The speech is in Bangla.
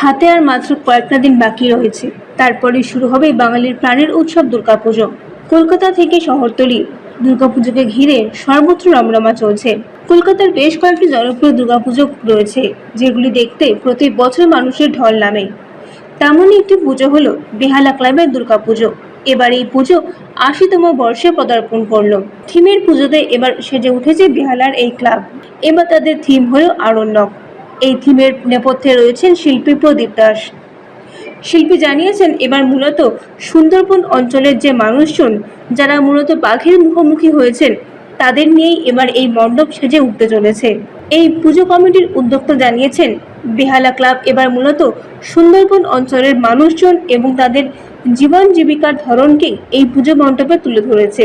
হাতে আর মাত্র কয়েকটা দিন বাকি রয়েছে। তারপরে শুরু হবে বাঙালির প্রাণের উৎসব দুর্গাপুজো। কলকাতা থেকে শহরতলি, দুর্গাপুজোকে ঘিরে সর্বত্র রমরমা চলছে। কলকাতার বেশ কয়েকটি জনপ্রিয় দুর্গাপুজো রয়েছে, যেগুলি দেখতে প্রতি বছর মানুষের ঢল নামে। তেমনই একটি পুজো হলো বেহালা ক্লাবের দুর্গাপুজো। এবার এই পুজো আশিতম বর্ষে পদার্পণ করল। থিমের পুজোতে এবার সেজে উঠেছে বেহালার এই ক্লাব। এবার তাদের থিম হলো আরণ্যক। এই থিমের নেপথ্যে রয়েছেন শিল্পী প্রদীপ দাস। শিল্পী জানিয়েছেন, এবার মূলত সুন্দরবন অঞ্চলের যে মানুষজন, যারা মূলত বাঘের মুখোমুখি হয়েছেন, তাদের নিয়েই এবার এই মণ্ডপ সেজে উঠতে চলেছে। এই পুজো কমিটির উদ্যোক্তা জানিয়েছেন, বেহালা ক্লাব এবার মূলত সুন্দরবন অঞ্চলের মানুষজন এবং তাদের জীবন জীবিকার ধরনকেই এই পুজো মণ্ডপে তুলে ধরেছে।